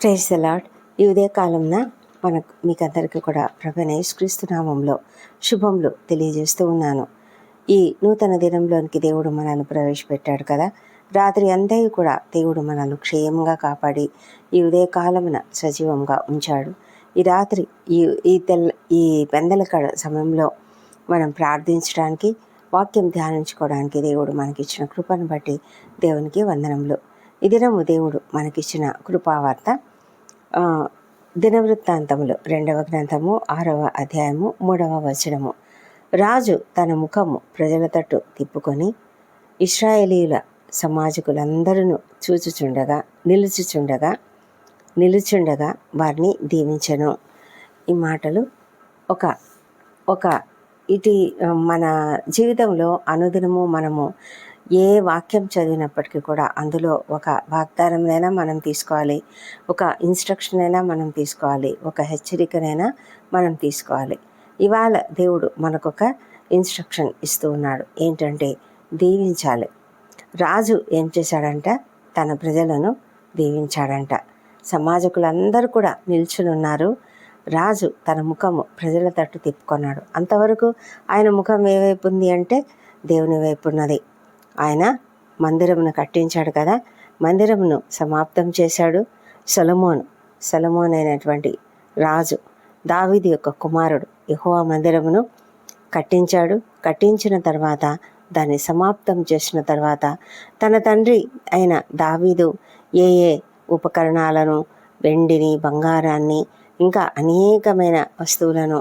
Praise lord ఈ ఉదయకాలంన మనకు మీకందరికీ కూడా ప్రభు క్రీస్తునామంలో నామంలో శుభములు తెలియజేస్తూ ఉన్నాను. ఈ నూతన దినంలోనికి దేవుడు మనల్ని ప్రవేశపెట్టాడు కదా. రాత్రి అంతా కూడా దేవుడు మనల్ని క్షేమంగా కాపాడి ఈ ఉదయకాలమున సజీవంగా ఉంచాడు. ఈ రాత్రి ఈ ఈ తెల్ల ఈ పెందల కడ సమయంలో మనం ప్రార్థించడానికి వాక్యం ధ్యానించుకోవడానికి దేవుడు మనకిచ్చిన కృపను బట్టి దేవునికి వందనములు. ఇది దినము దేవుడు మనకిచ్చిన కృపావార్త దినవృత్తాంతములు రెండవ గ్రంథము ఆరవ అధ్యాయము మూడవ వచనము. రాజు తన ముఖము ప్రజల తట్టు తిప్పుకొని ఇస్రాయేలీల సమాజకులందరూ చూచుచుండగా నిలుచుచుండగా నిలుచుండగా వారిని దీవించెను. ఈ మాటలు ఒక ఒక ఇటు మన జీవితంలో అనుదినము మనము ఏ వాక్యం చదివినప్పటికీ కూడా అందులో ఒక వాగ్దానంనైనా మనం తీసుకోవాలి. ఒక ఇన్స్ట్రక్షన్ అయినా మనం తీసుకోవాలి. ఒక హెచ్చరికనైనా మనం తీసుకోవాలి. ఇవాళ దేవుడు మనకొక ఇన్స్ట్రక్షన్ ఇస్తూ ఉన్నాడు. ఏంటంటే దీవించాలి. రాజు ఏం చేశాడంట? తన ప్రజలను దీవించాడంట. సమాజకులందరూ కూడా నిల్చుని ఉన్నారు రాజు తన ముఖము ప్రజల తట్టు తిప్పుకున్నాడు. అంతవరకు ఆయన ముఖం ఏ వైపు ఉంది అంటే దేవుని వైపు ఉన్నది. ఆయన మందిరమును కట్టించాడు కదా. మందిరమును సమాప్తం చేశాడు సొలమోను. సొలమోన్ అయినటువంటి రాజు దావీది యొక్క కుమారుడు యహోవా మందిరమును కట్టించాడు. కట్టించిన తర్వాత దాన్ని సమాప్తం చేసిన తర్వాత తన తండ్రి అయిన దావీదు ఏ ఏ ఉపకరణాలను వెండిని బంగారాన్ని ఇంకా అనేకమైన వస్తువులను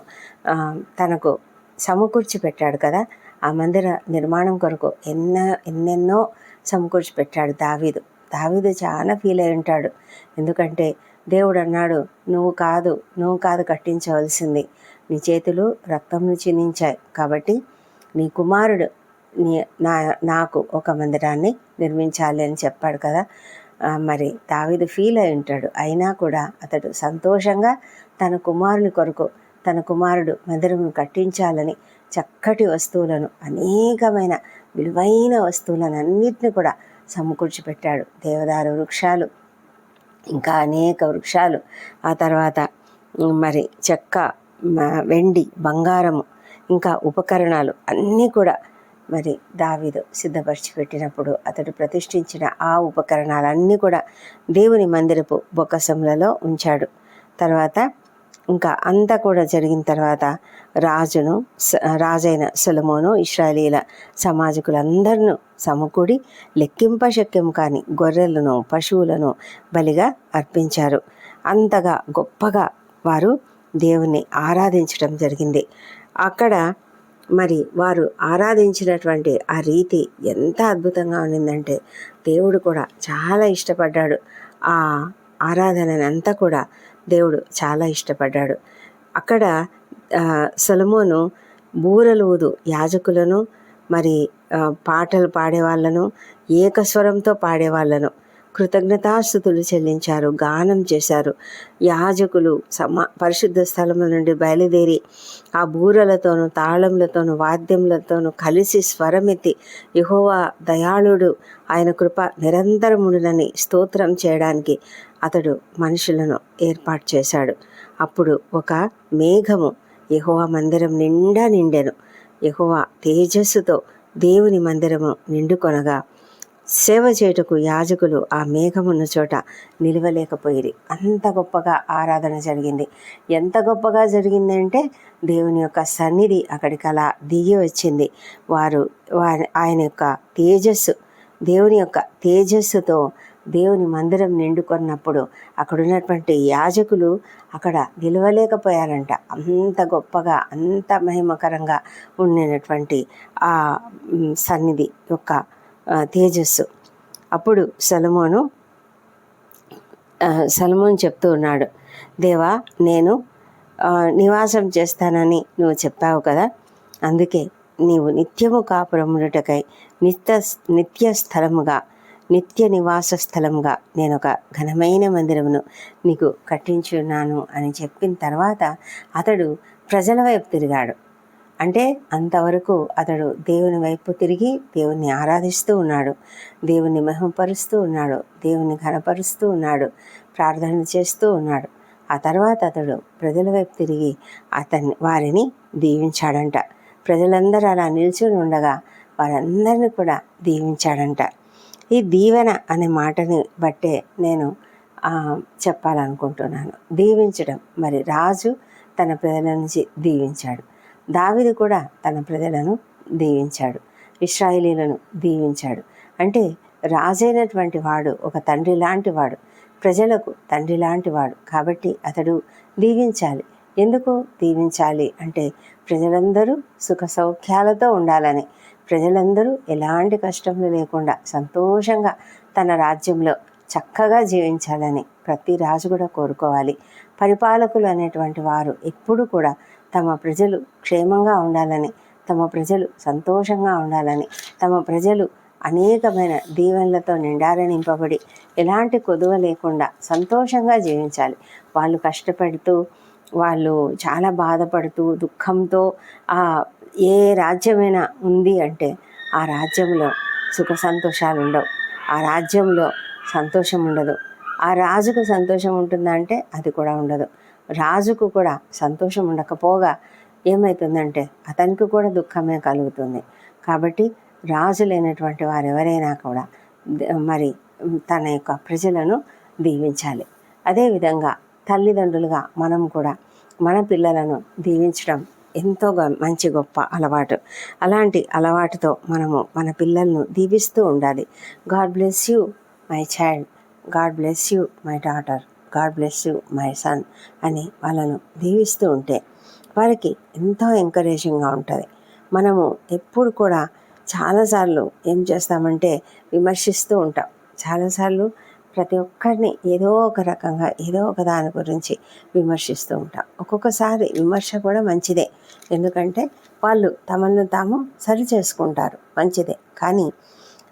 తనకు సమకూర్చి పెట్టాడు కదా. ఆ మందిర నిర్మాణం కొరకు ఎన్నో ఎన్నెన్నో సమకూర్చి పెట్టాడు దావీదు. దావీదు చాలా ఫీల్ అయి ఉంటాడు. ఎందుకంటే దేవుడు అన్నాడు నువ్వు కాదు నువ్వు కాదు కట్టించవలసింది. నీ చేతులు రక్తంను చిందించాయి కాబట్టి నీ కుమారుడు నీ నా నాకు ఒక మందిరాన్ని నిర్మించాలి అని చెప్పాడు కదా. మరి దావీదు ఫీల్ అయి ఉంటాడు. అయినా కూడా అతడు సంతోషంగా తన కుమారుని కొరకు తన కుమారుడు మందిరం కట్టించాలని చక్కటి వస్తువులను అనేకమైన విలువైన వస్తువులను అన్నిటిని కూడా సమకూర్చి పెట్టాడు దేవదారు వృక్షాలు. ఇంకా అనేక వృక్షాలు. ఆ తర్వాత మరి చెక్క వెండి బంగారము ఇంకా ఉపకరణాలు అన్నీ కూడా మరి దావీదు సిద్ధపరిచి పెట్టినప్పుడు అతడు ప్రతిష్ఠించిన ఆ ఉపకరణాలన్నీ కూడా దేవుని మందిరపు బొక్కసములలో ఉంచాడు. తర్వాత ఇంకా అంతా కూడా జరిగిన తర్వాత రాజును స- రాజైన సులమోను ఇస్రాయలీల సమాజకులందరినూ సమకూడి లెక్కింపశక్యం కాని గొర్రెలను పశువులను బలిగా అర్పించారు. అంతగా గొప్పగా వారు దేవుణ్ణి ఆరాధించడం జరిగింది. అక్కడ మరి వారు ఆరాధించినటువంటి ఆ రీతి ఎంత అద్భుతంగా ఉండిందంటే దేవుడు కూడా చాలా ఇష్టపడ్డాడు. ఆ ఆరాధననంతా కూడా దేవుడు చాలా ఇష్టపడ్డాడు. అక్కడ సొలమోను బూరలూదు యాజకులను మరి పాటలు పాడేవాళ్ళను ఏకస్వరంతో పాడేవాళ్ళను కృతజ్ఞతాస్థుతులు చెల్లించారు గానం చేశారు. యాజకులు సమా పరిశుద్ధ స్థలముల నుండి బయలుదేరి ఆ బూరలతోనూ తాళములతోనూ వాద్యములతోనూ కలిసి స్వరమెత్తి యహోవా దయాళుడు ఆయన కృప నిరంతరముడునని స్తోత్రం చేయడానికి అతడు మనుషులను ఏర్పాటు చేశాడు. అప్పుడు ఒక మేఘము యెహోవా మందిరం నిండా నిండెను. యెహోవా తేజస్సుతో దేవుని మందిరము నిండుకొనగా సేవ చేయుటకు యాజకులు ఆ మేఘమున్న చోట నిలవలేకపోయిరి. అంత గొప్పగా ఆరాధన జరిగింది. ఎంత గొప్పగా జరిగిందంటే దేవుని యొక్క సన్నిధి అక్కడికి అలా దిగి వచ్చింది. వారు వారి ఆయన యొక్క తేజస్సు దేవుని యొక్క తేజస్సుతో దేవుని మందిరం నిండుకొన్నప్పుడు అక్కడ ఉన్నటువంటి యాజకులు అక్కడ నిలవలేకపోయారంట. అంత గొప్పగా అంత మహిమకరంగా ఉండినటువంటి ఆ సన్నిధి యొక్క తేజస్సు. అప్పుడు సలమోను ఆ, సలమోన్ చెప్తూ ఉన్నాడు దేవా నేను నివాసం చేస్తానని నువ్వు చెప్పావు కదా అందుకే నీవు నిత్యము కాపురముటకై నిత్య నిత్య స్థలముగా నిత్య నివాస స్థలముగా నేను ఒక ఘనమైన మందిరమును నీకు కట్టించున్నాను అని చెప్పిన తర్వాత అతడు ప్రజల వైపు తిరిగాడు. అంటే అంతవరకు అతడు దేవుని వైపు తిరిగి దేవుణ్ణి ఆరాధిస్తూ ఉన్నాడు. దేవుణ్ణి మహిమపరుస్తూ ఉన్నాడు. దేవుణ్ణి ఘనపరుస్తూ ఉన్నాడు. ప్రార్థన చేస్తూ ఉన్నాడు. ఆ తర్వాత అతడు ప్రజల వైపు తిరిగి అతన్ని వారిని దీవించాడంట. ప్రజలందరూ అలా నిల్చుని ఉండగా వారందరిని కూడా దీవించాడంట. ఈ దీవెన అనే మాటని బట్టే నేను చెప్పాలనుకుంటున్నాను. దీవించడం. మరి రాజు తన ప్రజల నుంచి దీవించాడు. దావిది కూడా తన ప్రజలను దీవించాడు. ఇస్రాయిలీలను దీవించాడు. అంటే రాజైనటువంటి వాడు ఒక తండ్రి లాంటి వాడు. ప్రజలకు తండ్రి లాంటి వాడు. కాబట్టి అతడు దీవించాలి. ఎందుకు దీవించాలి? అంటే ప్రజలందరూ సుఖ సౌఖ్యాలతో ఉండాలని. ప్రజలందరూ ఎలాంటి కష్టములు లేకుండా సంతోషంగా తన రాజ్యంలో చక్కగా జీవించాలని ప్రతి రాజు కూడా కోరుకోవాలి. పరిపాలకులు అనేటువంటి వారు ఎప్పుడు కూడా తమ ప్రజలు క్షేమంగా ఉండాలని తమ ప్రజలు సంతోషంగా ఉండాలని తమ ప్రజలు అనేకమైన దీవెనలతో నిండార నింపబడి ఎలాంటి కొదువ లేకుండా సంతోషంగా జీవించాలి. వాళ్ళు కష్టపడుతూ వాళ్ళు చాలా బాధపడుతూ దుఃఖంతో ఆ ఏ రాజ్యమైనా ఉంది అంటే ఆ రాజ్యంలో సుఖ సంతోషాలు ఉండవు. ఆ రాజ్యంలో సంతోషం ఉండదు. ఆ రాజుకు సంతోషం ఉంటుందా అంటే అది కూడా ఉండదు. రాజుకు కూడా సంతోషం ఉండకపోగా ఏమవుతుందంటే అతనికి కూడా దుఃఖమే కలుగుతుంది. కాబట్టి రాజు లేనటువంటి వారు ఎవరైనా కూడా మరి తన యొక్క ప్రజలను దీవించాలి. అదేవిధంగా తల్లిదండ్రులుగా మనం కూడా మన పిల్లలను దీవించడం ఎంతో మంచి గొప్ప అలవాటు. అలాంటి అలవాటుతో మనము మన పిల్లలను దీవిస్తూ ఉండాలి. God bless you my child. God bless you my daughter. God bless you my son అని వాళ్ళను దీవిస్తూ ఉంటే వారికి ఎంతో ఎంకరేజింగ్గా ఉంటుంది. మనము ఎప్పుడు కూడా చాలాసార్లు ఏం చేస్తామంటే విమర్శిస్తూ ఉంటాం. చాలాసార్లు ప్రతి ఒక్కరిని ఏదో ఒక రకంగా ఏదో ఒక దాని గురించి విమర్శిస్తూ ఉంటాం. ఒక్కొక్కసారి విమర్శ కూడా మంచిదే. ఎందుకంటే వాళ్ళు తమను తాము సరి చేసుకుంటారు. మంచిదే. కానీ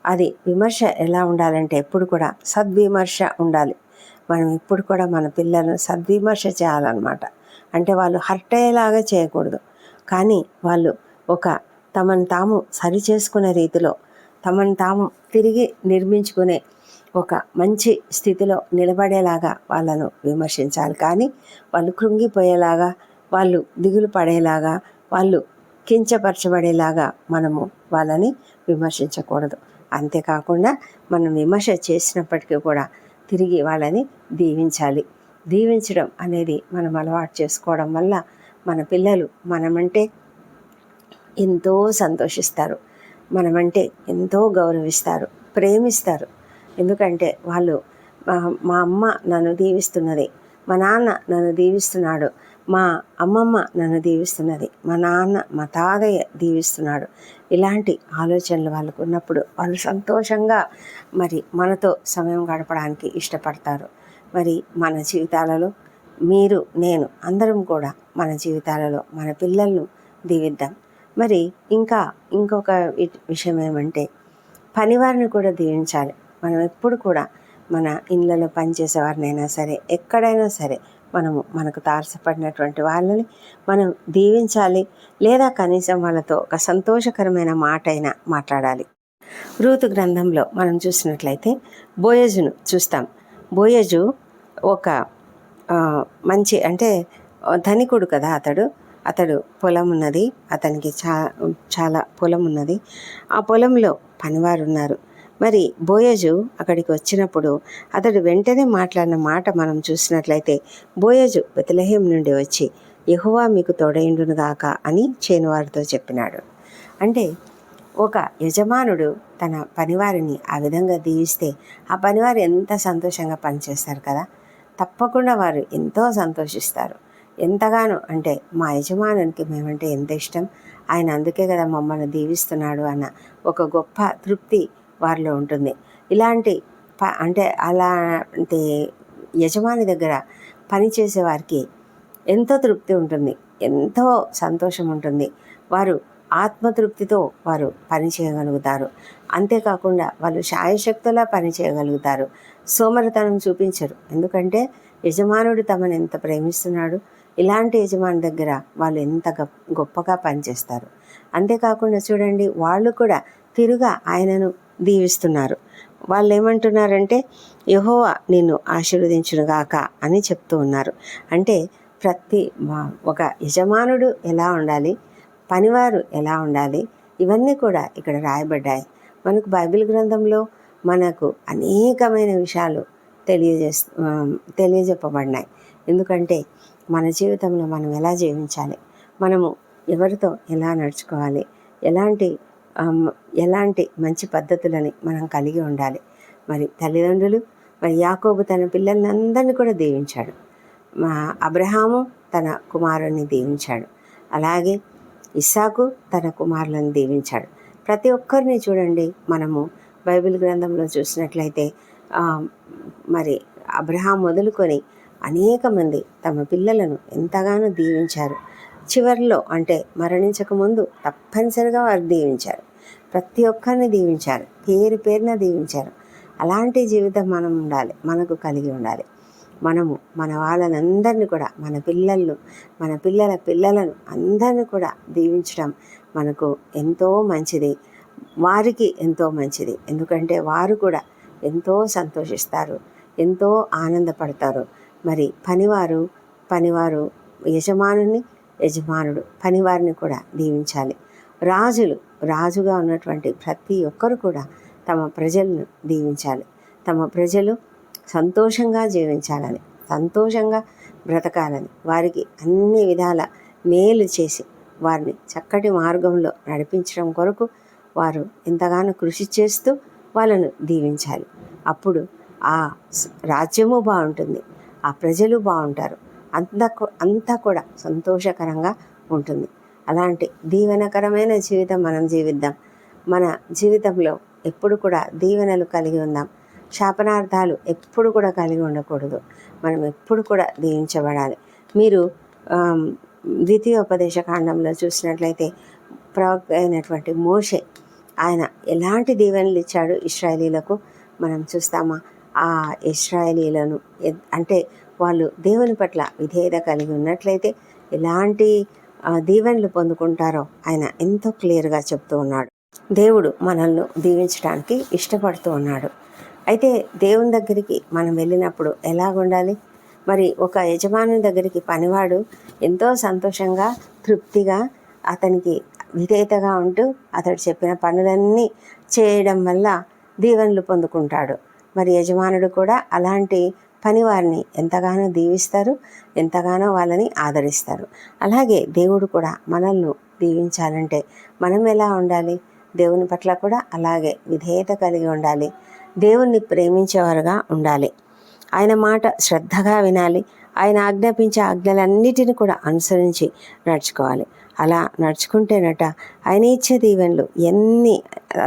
అది విమర్శ ఎలా ఉండాలంటే ఎప్పుడు కూడా సద్విమర్శ ఉండాలి. మనం ఇప్పుడు కూడా మన పిల్లలను సద్విమర్శ చేయాలన్నమాట. అంటే వాళ్ళు హర్ట్ అయ్యేలాగా చేయకూడదు. కానీ వాళ్ళు ఒక తమను తాము సరి చేసుకునే రీతిలో తమను తాము తిరిగి నిర్మించుకునే ఒక మంచి స్థితిలో నిలబడేలాగా వాళ్ళను విమర్శించాలి. కానీ వాళ్ళు కృంగిపోయేలాగా వాళ్ళు దిగులు పడేలాగా వాళ్ళు కించపరచబడేలాగా మనము వాళ్ళని విమర్శించకూడదు. అంతేకాకుండా మనం విమర్శ చేసినప్పటికీ కూడా తిరిగి వాళ్ళని దీవించాలి. దీవించడం అనేది మనం అలవాటు చేసుకోవడం వల్ల మన పిల్లలు మనమంటే ఎంతో సంతోషిస్తారు. మనమంటే ఎంతో గౌరవిస్తారు ప్రేమిస్తారు. ఎందుకంటే వాళ్ళు మా అమ్మ నన్ను దీవిస్తున్నది. మా నాన్న నన్ను దీవిస్తున్నాడు. మా అమ్మమ్మ నన్ను దీవిస్తున్నది. మా నాన్న మా తాతయ్య దీవిస్తున్నాడు. ఇలాంటి ఆలోచనలు వాళ్ళకు ఉన్నప్పుడు వాళ్ళు సంతోషంగా మరి మనతో సమయం గడపడానికి ఇష్టపడతారు. మరి మన జీవితాలలో మీరు నేను అందరం కూడా మన జీవితాలలో మన పిల్లలను దీవిద్దాం. మరి ఇంకా ఇంకొక విషయం ఏమంటే పనివారిని కూడా దీవించాలి. మనం ఎప్పుడు కూడా మన ఇళ్ళలో పనిచేసే వారినైనా సరే ఎక్కడైనా సరే మనము మనకు తారసపడినటువంటి వాళ్ళని మనం దీవించాలి. లేదా కనీసం వాళ్ళతో ఒక సంతోషకరమైన మాట అయినా మాట్లాడాలి. రూతు గ్రంథంలో మనం చూసినట్లయితే బోయజును చూస్తాం. బోయజు ఒక మంచి అంటే ధనికుడు కదా అతడు. అతడు పొలం ఉన్నది. అతనికి చా చాలా పొలం ఉన్నది. ఆ పొలంలో పనివారు ఉన్నారు. మరి బోయజు అక్కడికి వచ్చినప్పుడు అతడు వెంటనే మాట్లాడిన మాట మనం చూసినట్లయితే బోయజు బెతలహేం నుండి వచ్చి యహువా మీకు తోడైండునుగాక అని చేనువారితో చెప్పినాడు. అంటే ఒక యజమానుడు తన పనివారిని ఆ విధంగా దీవిస్తే ఆ పనివారు ఎంత సంతోషంగా పనిచేస్తారు కదా? తప్పకుండా వారు ఎంతో సంతోషిస్తారు. ఎంతగానో అంటే మా యజమానునికి మేమంటే ఎంత ఇష్టం? ఆయన అందుకే కదా మమ్మల్ని దీవిస్తున్నాడు అన్న ఒక గొప్ప తృప్తి వారిలో ఉంటుంది. ఇలాంటి ప అంటే అలాంటి యజమాని దగ్గర పనిచేసే వారికి ఎంతో తృప్తి ఉంటుంది. ఎంతో సంతోషం ఉంటుంది. వారు ఆత్మతృప్తితో వారు పని చేయగలుగుతారు. అంతేకాకుండా వాళ్ళు శాయశక్తులా పని చేయగలుగుతారు. సోమరితనం చూపించరు. ఎందుకంటే యజమానుడు తమను ఎంత ప్రేమిస్తున్నాడు ఇలాంటి యజమాని దగ్గర వాళ్ళు ఎంత గొప్ప గొప్పగా పనిచేస్తారు. అంతేకాకుండా చూడండి వాళ్ళు కూడా తిరుగా ఆయనను దీవిస్తున్నారు. వాళ్ళు ఏమంటున్నారంటే యహోవా నిన్ను ఆశీర్వదించునుగాక అని చెప్తూ ఉన్నారు. అంటే ప్రతి మా- ఒక యజమానుడు ఎలా ఉండాలి? పనివారు ఎలా ఉండాలి? ఇవన్నీ కూడా ఇక్కడ రాయబడ్డాయి. మనకు బైబిల్ గ్రంథంలో మనకు అనేకమైన విషయాలు తెలియజేస్ తెలియజెప్పబడినాయి. ఎందుకంటే మన జీవితంలో మనం ఎలా జీవించాలి? మనము ఎవరితో ఎలా నడుచుకోవాలి? ఎలాంటి ఎలాంటి మంచి పద్ధతులని మనం కలిగి ఉండాలి. మరి తల్లిదండ్రులు మరి యాకోబు తన పిల్లల్ని అందరినీ కూడా దీవించాడు. మా అబ్రహాము తన కుమారుని దీవించాడు. అలాగే ఇస్సాకు తన కుమారులను దీవించాడు. ప్రతి ఒక్కరిని చూడండి మనము బైబిల్ గ్రంథంలో చూసినట్లయితే మరి అబ్రహాం మొదలుకొని అనేక మంది తమ పిల్లలను ఎంతగానో దీవించారు. చివరిలో అంటే మరణించక ముందు తప్పనిసరిగా వారు దీవించారు. ప్రతి ఒక్కరిని దీవించారు. పేరు పేరున దీవించారు. అలాంటి జీవితం మనం ఉండాలి. మనకు కలిగి ఉండాలి. మనము మన వాళ్ళనందరినీ కూడా మన పిల్లలను మన పిల్లల పిల్లలను అందరిని కూడా దీవించడం మనకు ఎంతో మంచిది. వారికి ఎంతో మంచిది. ఎందుకంటే వారు కూడా ఎంతో సంతోషిస్తారు. ఎంతో ఆనందపడతారు. మరి పనివారు పనివారు యజమానుని యజమానుడు పనివారిని కూడా దీవించాలి. రాజులు రాజుగా ఉన్నటువంటి ప్రతి ఒక్కరు కూడా తమ ప్రజలను దీవించాలి. తమ ప్రజలు సంతోషంగా జీవించాలని సంతోషంగా బ్రతకాలని వారికి అన్ని విధాల మేలు చేసి వారిని చక్కటి మార్గంలో నడిపించడం కొరకు వారు ఎంతగానో కృషి చేస్తూ వాళ్ళను దీవించాలి. అప్పుడు ఆ రాజ్యము బాగుంటుంది ఆ ప్రజలు బాగుంటారు. అంతా అంతా కూడా సంతోషకరంగా ఉంటుంది. అలాంటి దీవెనకరమైన జీవితం మనం జీవిద్దాం. మన జీవితంలో ఎప్పుడు కూడా దీవెనలు కలిగి ఉందాం. శాపనార్థాలు ఎప్పుడు కూడా కలిగి ఉండకూడదు. మనం ఎప్పుడు కూడా దీవించబడాలి. మీరు ద్వితీయ ద్వితీయోపదేశ కాండంలో చూసినట్లయితే ప్రవక్త అయినటువంటి మోషే ఆయన ఎలాంటి దీవెనలు ఇచ్చాడు ఇస్రాయలీలకు మనం చూస్తామా? ఆ ఇస్రాయలీలను అంటే వాళ్ళు దేవుని పట్ల విధేయత కలిగి ఉన్నట్లయితే ఎలాంటి దీవెనలు పొందుకుంటారో ఆయన ఎంతో క్లియర్గా చెప్తూ ఉన్నాడు. దేవుడు మనల్ని దీవించడానికి ఇష్టపడుతూ ఉన్నాడు. అయితే దేవుని దగ్గరికి మనం వెళ్ళినప్పుడు ఎలాగుండాలి? మరి ఒక యజమాని దగ్గరికి పనివాడు ఎంతో సంతోషంగా తృప్తిగా అతనికి విధేయతగా ఉంటూ అతడు చెప్పిన పనులన్నీ చేయడం వల్ల దీవెనలు పొందుకుంటాడు. మరి యజమానుడు కూడా అలాంటి పనివారిని ఎంతగానో దీవిస్తారు ఎంతగానో వాళ్ళని ఆదరిస్తారు. అలాగే దేవుడు కూడా మనల్ని దీవించాలంటే మనం ఎలా ఉండాలి? దేవుని పట్ల కూడా అలాగే విధేయత కలిగి ఉండాలి. దేవుణ్ణి ప్రేమించేవారుగా ఉండాలి. ఆయన మాట శ్రద్ధగా వినాలి. ఆయన ఆజ్ఞాపించే ఆజ్ఞలన్నిటిని కూడా అనుసరించి నడుచుకోవాలి. అలా నడుచుకుంటేనట ఆయన ఇచ్చే దీవెనలు ఎన్ని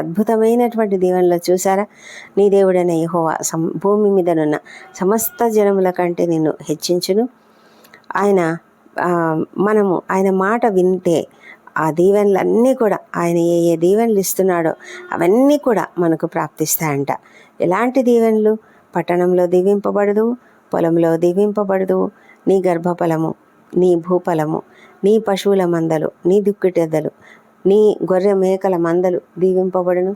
అద్భుతమైనటువంటి దీవెనలు చూసారా నీ దేవుడైన యహోవా సం భూమి మీదనున్న సమస్త జనముల కంటే నిన్ను హెచ్చించును. ఆయన మనము ఆయన మాట వింటే ఆ దీవెనలన్నీ కూడా ఆయన ఏ ఏ దీవెనలు ఇస్తున్నాడో అవన్నీ కూడా మనకు ప్రాప్తిస్తాయంట. ఎలాంటి దీవెనలు? పట్టణంలో దీవింపబడదు పొలంలో దీవింపబడదు నీ గర్భఫలము నీ భూఫలము నీ పశువుల మందలు నీ దుక్కిటెద్దలు నీ గొర్రె మేకల మందలు దీవింపబడును.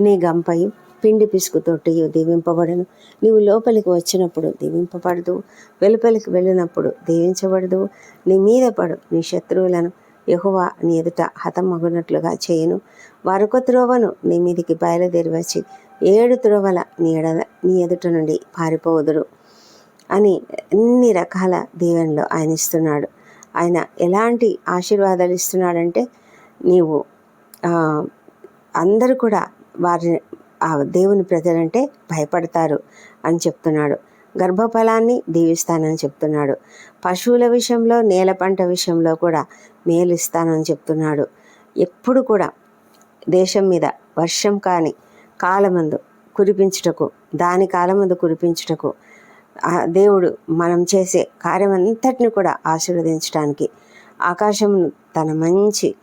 నీ గంపయు పిండి పిసుకు తొట్టియు దీవింపబడును. నీవు లోపలికి వచ్చినప్పుడు దీవింపబడదు. వెలుపలికి వెళ్ళినప్పుడు దీవించబడదు. నీ మీద పడు నీ శత్రువులను యహువా నీ ఎదుట హతమగునట్లుగా చేయను. వారొక త్రోవను నీ మీదికి బయలుదేరి వచ్చి ఏడు త్రోవల నీ ఎడ నీ ఎదుట నుండి పారిపోదురు అని అన్ని రకాల దీవెనలు ఆయన ఇస్తున్నాడు. ఆయన ఎలాంటి ఆశీర్వాదాలు ఇస్తున్నాడంటే నీవు అందరూ కూడా వారి ఆ దేవుని ప్రజలంటే భయపడతారు అని చెప్తున్నాడు. గర్భఫలాన్ని దీవిస్తానని చెప్తున్నాడు. పశువుల విషయంలో నేల పంట విషయంలో కూడా మేలు ఇస్తానని చెప్తున్నాడు. ఎప్పుడు కూడా దేశం మీద వర్షం కాని కాలమందు కురిపించుటకు దాని కాలమందు కురిపించుటకు దేవుడు మనం చేసే కార్యమంతటిని కూడా ఆశీర్వదించడానికి ఆకాశం తన మంచి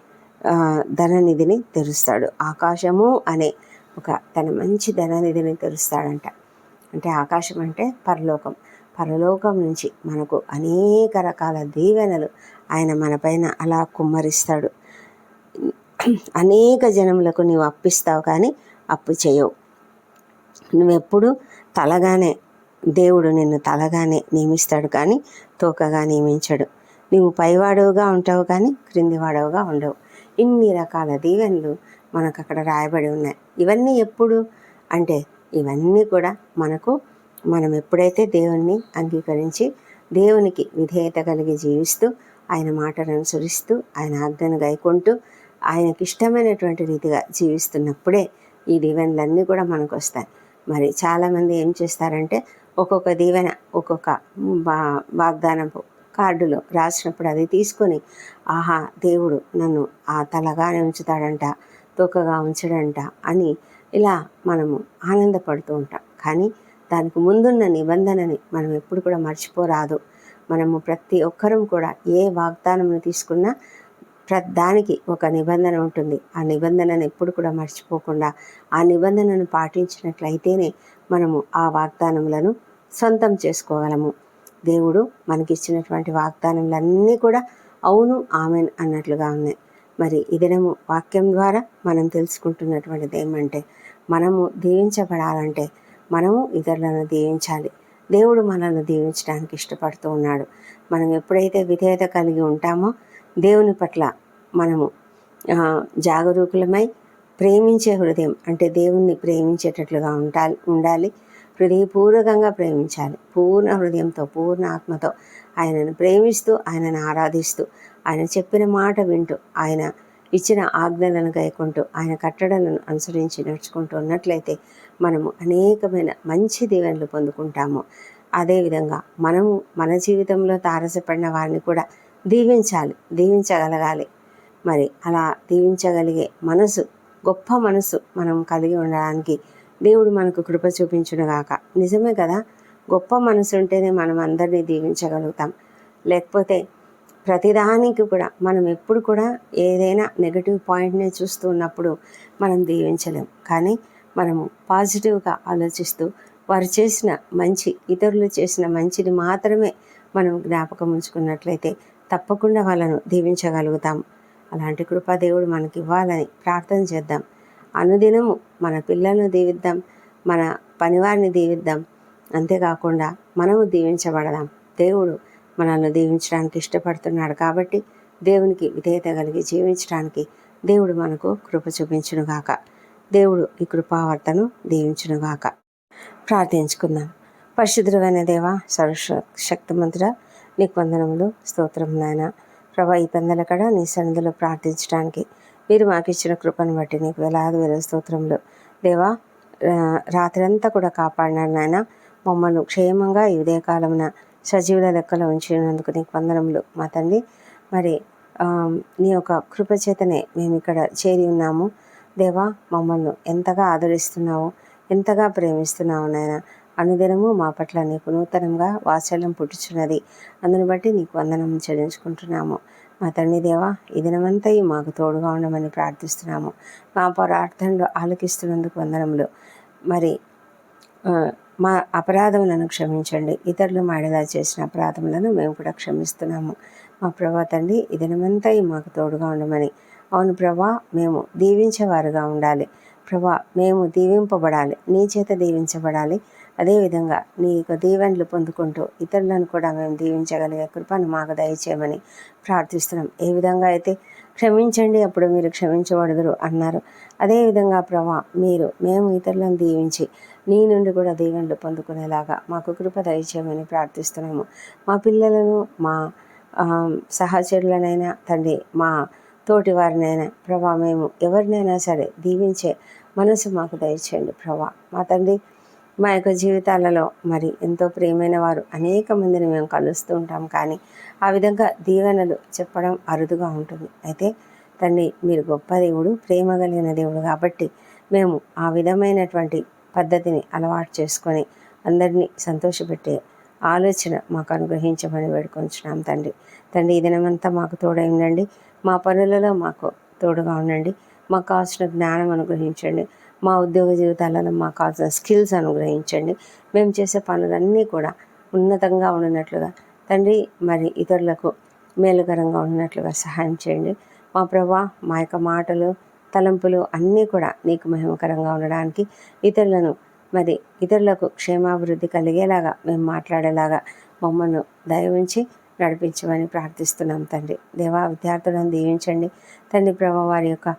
ధననిధిని తెరుస్తాడు. ఆకాశము అనే ఒక తన మంచి ధననిధిని తెరుస్తాడంట. అంటే ఆకాశం అంటే పరలోకం. పరలోకం నుంచి మనకు అనేక రకాల దీవెనలు ఆయన మనపైన అలా కుమ్మరిస్తాడు. అనేక జనములకు నీవు అప్పిస్తావు కానీ అప్పు చేయవు. నువ్వెప్పుడు తలగానే దేవుడు నిన్ను తలగానే నియమిస్తాడు కానీ తోకగా నియమించడు. నువ్వు పైవాడవుగా ఉంటావు కానీ క్రిందివాడవుగా ఉండవు. ఇన్ని రకాల దీవెనలు మనకు అక్కడ రాయబడి ఉన్నాయి. ఇవన్నీ ఎప్పుడు? అంటే ఇవన్నీ కూడా మనకు మనం ఎప్పుడైతే దేవుణ్ణి అంగీకరించి దేవునికి విధేయత కలిగి జీవిస్తూ ఆయన మాటను అనుసరిస్తూ ఆయన ఆజ్ఞను గైకుంటూ ఆయనకి ఇష్టమైనటువంటి రీతిగా జీవిస్తున్నప్పుడే ఈ దీవెనలన్నీ కూడా మనకు వస్తాయి మరి చాలామంది ఏం చేస్తారంటే ఒక్కొక్క దీవెన ఒక్కొక్క బా వాగ్దానపు కార్డులో రాసినప్పుడు అది తీసుకొని ఆహా దేవుడు నన్ను ఆ తలగానే ఉంచుతాడంట తోకగా ఉంచడంట అని ఇలా మనము ఆనందపడుతూ ఉంటాం. కానీ దానికి ముందున్న నిబంధనని మనం ఎప్పుడు కూడా మర్చిపోరాదు. మనము ప్రతి ఒక్కరం కూడా ఏ వాగ్దానం తీసుకున్నా దానికి ఒక నిబంధన ఉంటుంది. ఆ నిబంధనను ఎప్పుడు కూడా మర్చిపోకుండా ఆ నిబంధనను పాటించినట్లయితేనే మనము ఆ వాగ్దానములను సొంతం చేసుకోగలము. దేవుడు మనకిచ్చినటువంటి వాగ్దానములన్నీ కూడా అవును ఆమెన్ అన్నట్లుగా ఉన్నాయి. మరి ఇదనము వాక్యం ద్వారా మనం తెలుసుకుంటున్నటువంటిది ఏమంటే మనము దీవించబడాలంటే మనము ఇతరులను దీవించాలి. దేవుడు మనల్ని దీవించడానికి ఇష్టపడుతూ ఉన్నాడు. మనం ఎప్పుడైతే విధేయత కలిగి ఉంటామో దేవుని పట్ల మనము జాగరూకులమై ప్రేమించే హృదయం అంటే దేవుణ్ణి ప్రేమించేటట్లుగా ఉండాలి ఉండాలి. హృదయపూర్వకంగా ప్రేమించాలి. పూర్ణ హృదయంతో పూర్ణ ఆత్మతో ఆయనను ప్రేమిస్తూ ఆయనను ఆరాధిస్తూ ఆయన చెప్పిన మాట వింటూ ఆయన ఇచ్చిన ఆజ్ఞలను గైకుంటూ ఆయన కట్టడలను అనుసరించి నడుచుకుంటూ ఉన్నట్లయితే మనము అనేకమైన మంచి దీవెనలు పొందుకుంటాము. అదేవిధంగా మనము మన జీవితంలో తారసపడిన వారిని కూడా దీవించాలి దీవించగలగాలి. మరి అలా దీవించగలిగే మనసు గొప్ప మనసు మనం కలిగి ఉండడానికి దేవుడు మనకు కృప చూపించునుగాక. నిజమే కదా? గొప్ప మనసు ఉంటేనే మనం అందరినీ దీవించగలుగుతాం. లేకపోతే ప్రతిదానికి కూడా మనం ఎప్పుడు కూడా ఏదైనా నెగటివ్ పాయింట్ని చూస్తూ ఉన్నప్పుడు మనం దీవించలేం. కానీ మనము పాజిటివ్గా ఆలోచిస్తూ వారు చేసిన మంచి ఇతరులు చేసిన మంచిని మాత్రమే మనం జ్ఞాపకం ఉంచుకున్నట్లయితే తప్పకుండా వాళ్ళను దీవించగలుగుతాం. అలాంటి కృపాదేవుడు మనకి ఇవ్వాలని ప్రార్థన చేద్దాం. అనుదినము మన పిల్లలను దీవిద్దాం మన పనివారిని దీవిద్దాం. అంతేకాకుండా మనము దీవించబడదాం. దేవుడు మనల్ని దీవించడానికి ఇష్టపడుతున్నాడు కాబట్టి దేవునికి విధేయత కలిగి జీవించడానికి దేవుడు మనకు కృప చూపించునుగాక దేవుడు ఈ కృపావర్తను దీవించునుగాక ప్రార్థించుకుందాం. పరిశుద్ధమైన దేవ సర్వశక్తిమంతుడ నీకు వందనములు స్తోత్రం నాయన. ప్రభా ఈ పందల కడ నీ సన్నిధిలో ప్రార్థించడానికి మీరు మాకు ఇచ్చిన కృపను బట్టి నీకు వేలాది వేల స్తోత్రములు. దేవా రాత్రంతా కూడా కాపాడినాడు నాయన. మమ్మల్ని క్షేమంగా ఈ ఉదయకాలమున సజీవుల లెక్కలో ఉంచినందుకు నీకు వందనములు మా తండ్రి. మరి నీ యొక్క కృపచేతనే మేము ఇక్కడ చేరి ఉన్నాము. దేవా మమ్మల్ని ఎంతగా ఆదరిస్తున్నావు ఎంతగా ప్రేమిస్తున్నావు నాయన. అనుదినము మా పట్ల నీకు నూతనంగా వాత్సల్యం పుట్టుచున్నది. అందుని బట్టి నీకు వందనం చెల్లించుకుంటున్నాము. మా తండ్రి దేవా ఈ దినమంతా మాకు తోడుగా ఉండమని ప్రార్థిస్తున్నాము. మా ప్రార్థనలు ఆలకిస్తున్నందుకు వందనములు. మరి మా అపరాధములను క్షమించండి. ఇతరులు మాడేలా చేసిన అపరాధములను మేము కూడా క్షమిస్తున్నాము. మా ప్రభా తండ్రి ఈ దినమంతా మాకు తోడుగా ఉండమని. అవును ప్రభా మేము దీవించేవారుగా ఉండాలి. ప్రభా మేము దీవింపబడాలి. నీ చేత దీవించబడాలి. అదేవిధంగా నీ యొక్క దీవెనలు పొందుకుంటూ ఇతరులను కూడా మేము దీవించగలిగే కృపను మాకు దయచేయమని ప్రార్థిస్తున్నాం. ఏ విధంగా అయితే క్షమించండి అప్పుడు మీరు క్షమించబడదురు అన్నారు. అదేవిధంగా ప్రభా మీరు మేము ఇతరులను దీవించి నీ నుండి కూడా దీవెనలు పొందుకునేలాగా మాకు కృప దయచేయమని ప్రార్థిస్తున్నాము. మా పిల్లలను మా సహచరులనైనా తండ్రి మా తోటి వారినైనా ప్రభా మేము ఎవరినైనా సరే దీవించే మనసు మాకు దయచేయండి ప్రభా. మా తండ్రి మా యొక్క జీవితాలలో మరి ఎంతో ప్రియమైన వారు అనేక మందిని మేము కలుస్తూ ఉంటాం కానీ ఆ విధంగా దీవెనలు చెప్పడం అరుదుగా ఉంటుంది. అయితే తండ్రి మీరు గొప్ప దేవుడు ప్రేమ కలిగిన దేవుడు కాబట్టి మేము ఆ విధమైనటువంటి పద్ధతిని అలవాటు చేసుకొని అందరినీ సంతోషపెట్టే ఆలోచన మాకు అనుగ్రహించమని వేడుకొంచున్నాం తండ్రి. తండ్రి ఈ దినమంతా మాకు తోడై ఉండండి. మా పనులలో మాకు తోడుగా ఉండండి. మాకు కావాల్సిన జ్ఞానం అనుగ్రహించండి. మా ఉద్యోగ జీవితాలలో మాకు కావాల్సిన స్కిల్స్ అనుగ్రహించండి. మేము చేసే పనులన్నీ కూడా ఉన్నతంగా ఉన్నట్లుగా తండ్రి మరి ఇతరులకు మేలుకరంగా ఉన్నట్లుగా సహాయం చేయండి. మా ప్రభా మా యొక్క మాటలు తలంపులు అన్నీ కూడా నీకు మహిమకరంగా ఉండడానికి ఇతరులను మరి ఇతరులకు క్షేమాభివృద్ధి కలిగేలాగా మేము మాట్లాడేలాగా మమ్మల్ని దయవించి నడిపించమని ప్రార్థిస్తున్నాం తండ్రి. దేవా విద్యార్థులను దీవించండి. తండ్రి ప్రభా వారి యొక్క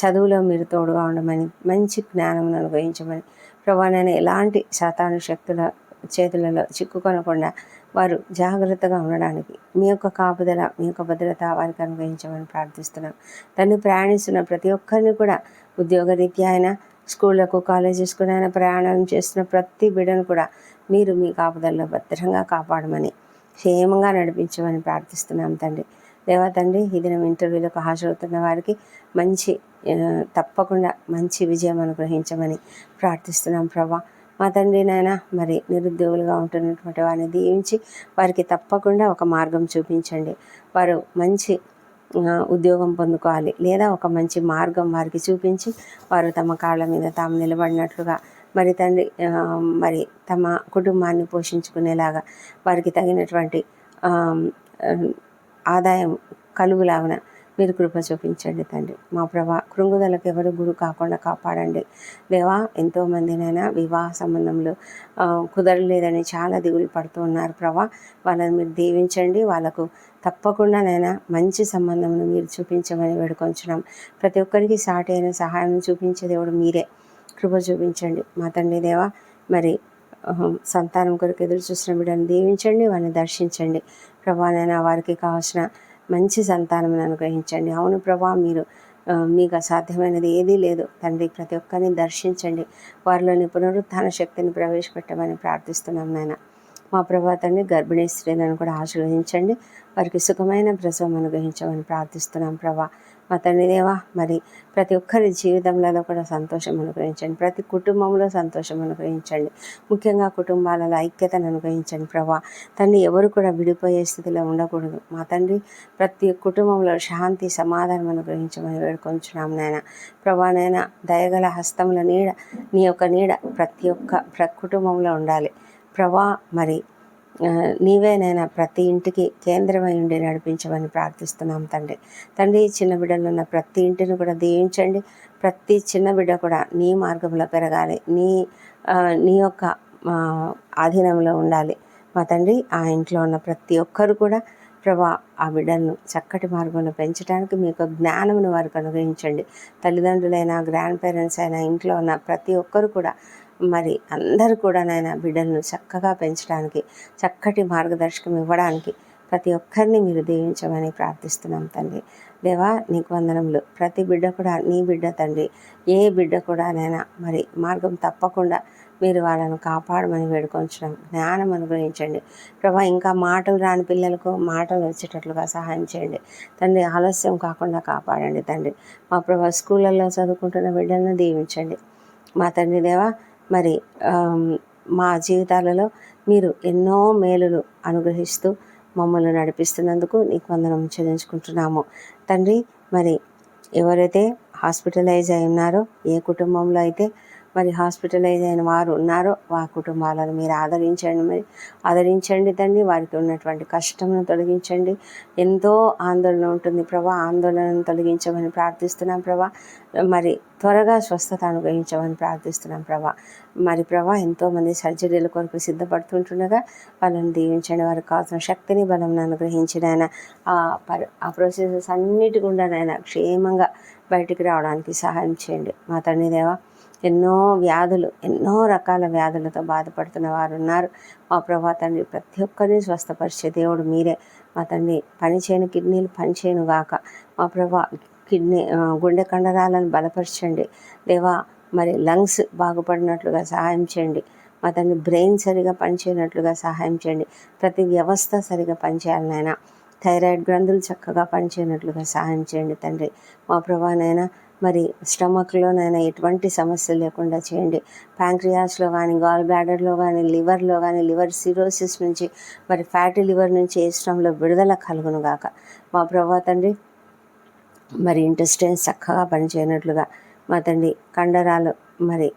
చదువులో మీరు తోడుగా ఉండమని మంచి జ్ఞానం అనుగ్రహించమని ప్రభా నేను ఎలాంటి శాతాను శక్తుల చేతులలో చిక్కుకొనకుండా వారు జాగ్రత్తగా ఉండడానికి మీ యొక్క కాపుదల మీ యొక్క భద్రత వారికి అనుగ్రహించమని ప్రార్థిస్తున్నాం. తను ప్రయాణిస్తున్న ప్రతి ఒక్కరిని కూడా ఉద్యోగరీత్యా అయినా స్కూళ్ళకు కాలేజెస్కు అయినా ప్రయాణం చేస్తున్న ప్రతి బిడ్డను కూడా మీరు మీ కాపుదలలో భద్రంగా కాపాడమని క్షేమంగా నడిపించమని ప్రార్థిస్తున్నాం తండ్రి. దేవా తండ్రి ఈ దినం ఇంటర్వ్యూలకు హాజరవుతున్న వారికి మంచి తప్పకుండా మంచి విజయం అనుగ్రహించమని ప్రార్థిస్తున్నాం ప్రభా. మా తండ్రి నాయన మరి నిరుద్యోగులుగా ఉంటున్నటువంటి వారిని దీవించి వారికి తప్పకుండా ఒక మార్గం చూపించండి. వారు మంచి ఉద్యోగం పొందుకోవాలి లేదా ఒక మంచి మార్గం వారికి చూపించి వారు తమ కాళ్ళ మీద తాము నిలబడినట్లుగా మరి తండ్రి మరి తమ కుటుంబాన్ని పోషించుకునేలాగా వారికి తగినటువంటి ఆదాయం కలుగులాగున మీరు కృప చూపించండి తండ్రి. మా ప్రభా కృంగుదలకు ఎవరు గురు కాకుండా కాపాడండి. దేవా ఎంతోమందినైనా వివాహ సంబంధంలో కుదరలేదని చాలా దిగులు పడుతూ ఉన్నారు ప్రభా. వాళ్ళని మీరు దీవించండి. వాళ్ళకు తప్పకుండానైనా మంచి సంబంధంను మీరు చూపించమని వేడుకొంచున్నాం. ప్రతి ఒక్కరికి సాటి అయిన సహాయం చూపించే దేవుడు మీరే. కృప చూపించండి. మా తండ్రి దేవా మరి సంతానం కొరకు ఎదురు చూసిన బిడ్డను దీవించండి. వారిని దర్శించండి. ప్రభానైనా వారికి కావాల్సిన మంచి సంతానం అనుగ్రహించండి. అవును ప్రభా మీరు మీకు అసాధ్యమైనది ఏదీ లేదు. తండ్రి ప్రతి ఒక్కరిని దర్శించండి. వారిలోని పునరుత్థాన శక్తిని ప్రవేశపెట్టమని ప్రార్థిస్తున్నాం నాయన. మా ప్రభా తండ్రి గర్భిణీ స్త్రీలను కూడా ఆశీర్వదించండి. వారికి సుఖమైన ప్రసవం అనుగ్రహించమని ప్రార్థిస్తున్నాం ప్రభా. మా తండ్రి దేవా మరి ప్రతి ఒక్కరి జీవితంలో కూడా సంతోషం అనుగ్రహించండి. ప్రతి కుటుంబంలో సంతోషం అనుగ్రహించండి. ముఖ్యంగా కుటుంబాలలో ఐక్యతను అనుగ్రహించండి ప్రభా. తండ్రి ఎవరు కూడా విడిపోయే స్థితిలో ఉండకూడదు. మా తండ్రి ప్రతి కుటుంబంలో శాంతి సమాధానం అనుగ్రహించమని వేడుకొంచున్నాం నాయన. ప్రభా నాయన దయగల హస్తముల నీడ నీ యొక్క నీడ ప్రతి ఒక్క ప్ర కుటుంబంలో ఉండాలి. ప్రభా మరి నీవేనైనా ప్రతి ఇంటికి కేంద్రమై ఉండి నడిపించమని ప్రార్థిస్తున్నాం తండ్రి. తండ్రి చిన్న బిడ్డలు ఉన్న ప్రతి ఇంటిని కూడా దీవించండి. ప్రతి చిన్న బిడ్డ కూడా నీ మార్గంలో పెరగాలి. నీ నీ యొక్క ఆధీనంలో ఉండాలి. మా తండ్రి ఆ ఇంట్లో ఉన్న ప్రతి ఒక్కరు కూడా ప్రభా ఆ బిడ్డలను చక్కటి మార్గంలో పెంచడానికి మీ యొక్క జ్ఞానమును వారికి అనుగ్రహించండి తల్లిదండ్రులైనా గ్రాండ్ పేరెంట్స్ అయినా ఇంట్లో ఉన్న ప్రతి ఒక్కరు కూడా మరి అందరూ కూడా నాయన బిడ్డలను చక్కగా పెంచడానికి చక్కటి మార్గదర్శకం ఇవ్వడానికి ప్రతి ఒక్కరిని మీరు దీవించమని ప్రార్థిస్తున్నాం తండ్రి. దేవా నీకు వందనములు. ప్రతి బిడ్డ కూడా నీ బిడ్డ తండ్రి. ఏ బిడ్డ కూడా నైనా మరి మార్గం తప్పకుండా మీరు వాళ్ళను కాపాడమని వేడుకొంచడం జ్ఞానం అనుగ్రహించండి. ప్రభా ఇంకా మాటలు రాని పిల్లలకు మాటలు వచ్చేటట్లుగా సహాయం చేయండి. తండ్రి ఆలస్యం కాకుండా కాపాడండి తండ్రి. మా ప్రభా స్కూళ్ళల్లో చదువుకుంటున్న బిడ్డలను దీవించండి. మా తండ్రి దేవా మరి మా జీవితాలలో మీరు ఎన్నో మేలులు అనుగ్రహిస్తూ మమ్మల్ని నడిపిస్తున్నందుకు నీకు వందనం చెల్లించుకుంటున్నాము. తండ్రి మరి ఎవరైతే హాస్పిటలైజ్ అయి ఉన్నారో ఏ కుటుంబంలో అయితే మరి హాస్పిటలైజ్ అయిన వారు ఉన్నారో ఆ కుటుంబాలను మీరు ఆదరించండి. మరి ఆదరించండి తండ్రి. వారికి ఉన్నటువంటి కష్టమును తొలగించండి. ఎంతో ఆందోళన ఉంటుంది ప్రభా. ఆందోళనను తొలగించమని ప్రార్థిస్తున్నాం ప్రభా. మరి త్వరగా స్వస్థత అనుగ్రహించమని ప్రార్థిస్తున్నాం ప్రభా. మరి ప్రభా ఎంతోమంది సర్జరీల కొరకు సిద్ధపడుతుంటుండగా వాళ్ళని దీవించండి. వారికి కావాల్సిన శక్తిని బలం అనుగ్రహించిన ఆయన. ఆ పర్ ఆ ప్రాసెసెస్ అన్నిటి గుండానైనా క్షేమంగా బయటికి రావడానికి సహాయం చేయండి. మా తండ్రి దేవా ఎన్నో వ్యాధులు ఎన్నో రకాల వ్యాధులతో బాధపడుతున్న వారు ఉన్నారు మా ప్రభా తండ్రి ప్రతి ఒక్కరిని స్వస్థపరిచే దేవుడు మీరే. మా తండ్రి పనిచేయని కిడ్నీలు పనిచేయను గాక. మా ప్రభా కిడ్నీ గుండె కండరాలను బలపరచండి. దేవా మరి లంగ్స్ బాగుపడినట్లుగా సహాయం చేయండి. మా తండ్రి బ్రెయిన్ సరిగా పనిచేయనట్లుగా సహాయం చేయండి. ప్రతి వ్యవస్థ సరిగా పనిచేయాలనైనా థైరాయిడ్ గ్రంథులు చక్కగా పనిచేయనట్లుగా సహాయం చేయండి తండ్రి. మా ప్రభానైనా మరి స్టమక్లోనైనా ఎటువంటి సమస్య లేకుండా చేయండి. ప్యాంక్రియాస్లో కానీ గాల్ బ్లాడర్లో కానీ లివర్లో కానీ లివర్ సిరోసిస్ నుంచి మరి ఫ్యాటీ లివర్ నుంచి ఏ స్టమ్లో విడుదల కలుగును గాక. మా ప్రభా తండ్రి మరి ఇంటెస్టైన్ చక్కగా పనిచేయనట్లుగా మా తండ్రి కండరాలు మరి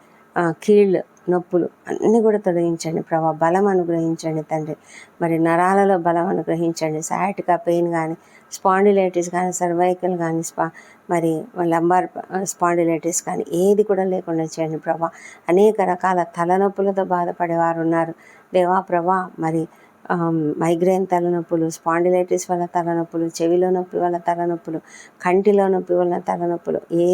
కీళ్ళు నొప్పులు అన్నీ కూడా తొలగించండి. ప్రభా బలం అనుగ్రహించండి తండ్రి. మరి నరాలలో బలం అనుగ్రహించండి. సయాటికా పెయిన్ కానీ స్పాండిలైటిస్ కానీ సర్వైకల్ కానీ స్పా మరి లంబార్ స్పాండిలైటిస్ కానీ ఏది కూడా లేకుండా చేయండి ప్రభా. అనేక రకాల తలనొప్పులతో బాధపడేవారు ఉన్నారు. దేవా ప్రభా మరి మైగ్రేన్ తలనొప్పులు స్పాండిలైటిస్ వల్ల తలనొప్పులు చెవిలో నొప్పి వల్ల తలనొప్పులు కంటిలో నొప్పి వల్ల తలనొప్పులు ఏ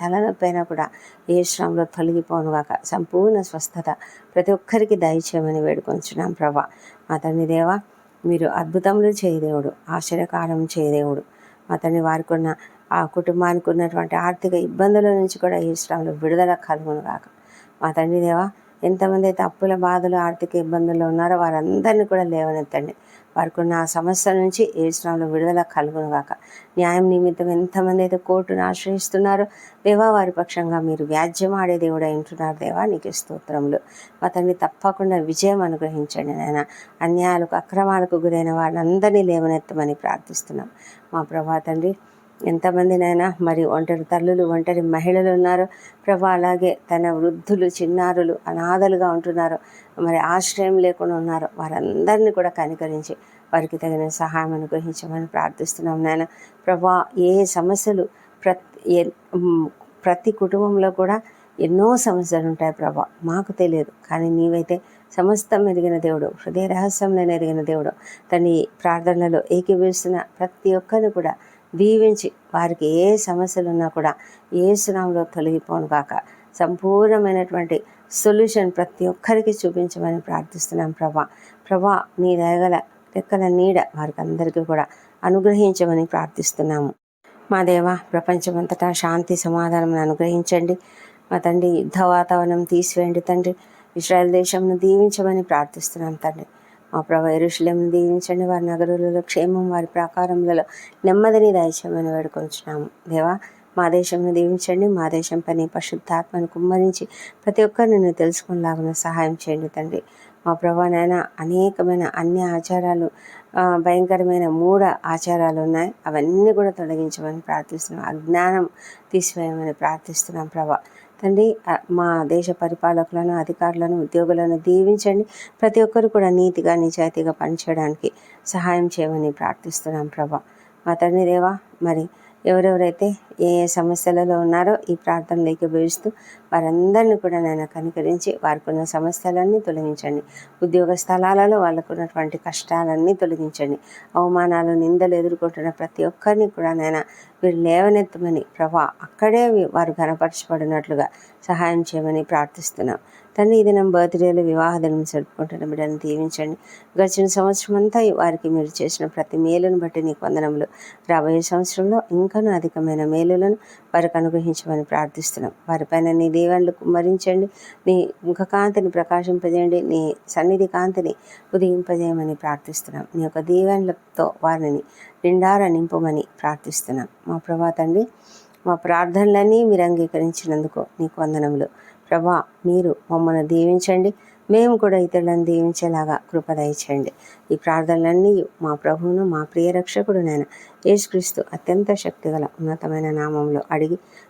తలనొప్పి అయినా కూడా ఏ శ్రమంలో తొలగిపోనుగాక సంపూర్ణ స్వస్థత. ప్రతి ఒక్కరికి దయచేయమని వేడుకొంచున్నాం ప్రభా. మా తండ్రి దేవా మీరు అద్భుతములు చేయదేవుడు ఆశ్చర్యకారం చేయదేవుడు. అతని వారికి ఉన్న ఆ కుటుంబానికి ఉన్నటువంటి ఆర్థిక ఇబ్బందుల నుంచి కూడా ఈ శ్రమంలో విడుదల కలుగును కాక మా తండ్రి దేవా ఎంతమంది అయితే అప్పుల బాధలు ఆర్థిక ఇబ్బందుల్లో ఉన్నారో వారందరినీ కూడా లేవనెత్తండి. వారికి నా ఆ సమస్య నుంచి ఏ శ్రమంలో విడుదల కలుగును గాక న్యాయం నిమిత్తం ఎంతమంది అయితే కోర్టును ఆశ్రయిస్తున్నారో దేవా వారి పక్షంగా మీరు వ్యాజ్యం ఆడే దేవుడు ఉంటున్నారు దేవా నీకు స్తోత్రములు. అతన్ని తప్పకుండా విజయం అనుగ్రహించండి నాయన. అన్యాయాలకు అక్రమాలకు గురైన వారందరినీ లేవనెత్తమని ప్రార్థిస్తున్నాం. మా ప్రభా తండ్రి ఎంతమందినైనా మరి ఒంటరి తల్లులు ఒంటరి మహిళలు ఉన్నారు? ప్రభా అలాగే తన వృద్ధులు చిన్నారులు అనాథలుగా ఉంటున్నారు? మరి ఆశ్రయం లేకుండా ఉన్నారు? వారందరినీ కూడా కనికరించి వారికి తగిన సహాయం అనుగ్రహించమని ప్రార్థిస్తున్నాం నాయన. ప్రభా ఏ సమస్యలు ప్రతి ప్రతి కుటుంబంలో కూడా ఎన్నో సమస్యలు ఉంటాయి ప్రభా. మాకు తెలియదు కానీ నీవైతే సమస్తం ఎరిగిన దేవుడు హృదయ రహస్యంలో ఎరిగిన దేవుడు. తన ప్రార్థనలో ఏకీభవిస్తున్న ప్రతి ఒక్కరిని కూడా దీవించి వారికి ఏ సమస్యలు ఉన్నా కూడా ఏ సునాంలో తొలగిపోను కాక సంపూర్ణమైనటువంటి సొల్యూషన్ ప్రతి ఒక్కరికి చూపించమని ప్రార్థిస్తున్నాం ప్రభా. ప్రభా నీ దయగల రెక్కల నీడ వారికి అందరికీ కూడా అనుగ్రహించమని ప్రార్థిస్తున్నాము. మా దేవ ప్రపంచమంతటా శాంతి సమాధానం అనుగ్రహించండి. మా తండ్రి యుద్ధ వాతావరణం తీసివేయండి తండ్రి. ఇస్రాయల్ దేశంను దీవించమని ప్రార్థిస్తున్నాం తండ్రి. మా ప్రభా దీవించండి వారి నగరులలో క్షేమం వారి ప్రాకారములలో. నెమ్మదిని దయచేయమని వేడుకొంచున్నాము. దేవా మా దేశంను దీవించండి మా దేశం పని పశుద్ధాత్మను కుమ్మరించి ప్రతి ఒక్కరు నిన్ను తెలుసుకునేలాగా సహాయం చేయండి తండ్రి. మా ప్రభానైనా అనేకమైన అన్ని ఆచారాలు భయంకరమైన మూఢ ఆచారాలు ఉన్నాయి. అవన్నీ కూడా తొలగించమని ప్రార్థిస్తున్నాం. అజ్ఞానం తీసివేయమని ప్రార్థిస్తున్నాం ప్రభా. తండ్రి మా దేశ పరిపాలకులను అధికారులను ఉద్యోగులను దీవించండి. ప్రతి ఒక్కరు కూడా నీతిగా నిజాయితీగా పనిచేయడానికి సహాయం చేయమని ప్రార్థిస్తున్నాం ప్రభా. మా తండ్రి దేవా మరి ఎవరెవరైతే ఏ ఏ సమస్యలలో ఉన్నారో ఈ ప్రార్థనలోకి భవిస్తూ వారందరినీ కూడా నేను కనికరించి వారికి ఉన్న సమస్యలన్నీ తొలగించండి. ఉద్యోగ స్థలాలలో వాళ్ళకు ఉన్నటువంటి కష్టాలన్నీ తొలగించండి. అవమానాలు నిందలు ఎదుర్కొంటున్న ప్రతి ఒక్కరిని కూడా నేను వీరు లేవనెత్తమని ప్రభా అక్కడే వారు ఘనపరచబడినట్లుగా సహాయం చేయమని ప్రార్థిస్తున్నాం. తండ్రి ఇది నా బర్త్డేలు వివాహ దినం జరుపుకుంటున్న. బిడ్డను దీవించండి. గడిచిన సంవత్సరం అంతా వారికి మీరు చేసిన ప్రతి మేలును బట్టి నీకు వందనములు. రాబోయే సంవత్సరంలో ఇంకనూ అధికమైన మేలులను వారికి అనుగ్రహించమని ప్రార్థిస్తున్నాం. వారిపైన నీ దీవెనలు కుమ్మరించండి. నీ ముఖకాంతిని ప్రకాశింపజేయండి. నీ సన్నిధి కాంతిని ఉదయింపజేయమని ప్రార్థిస్తున్నాం. నీ యొక్క దీవెనలతో వారిని నిండార నింపమని ప్రార్థిస్తున్నాం. మా ప్రభా తండ్రి మా ప్రార్థనలన్నీ మీరు అంగీకరించినందుకు నీకు వందనములు. ప్రభా మీరు మమ్మల్ని దీవించండి. మేము కూడా ఇతరులను దీవించేలాగా కృప దయచేయండి. ఈ ప్రార్థనలన్నీ మా ప్రభువును మా ప్రియ రక్షకుడు నేను యేసుక్రీస్తు అత్యంత శక్తిగల ఉన్నతమైన నామంలో అడిగి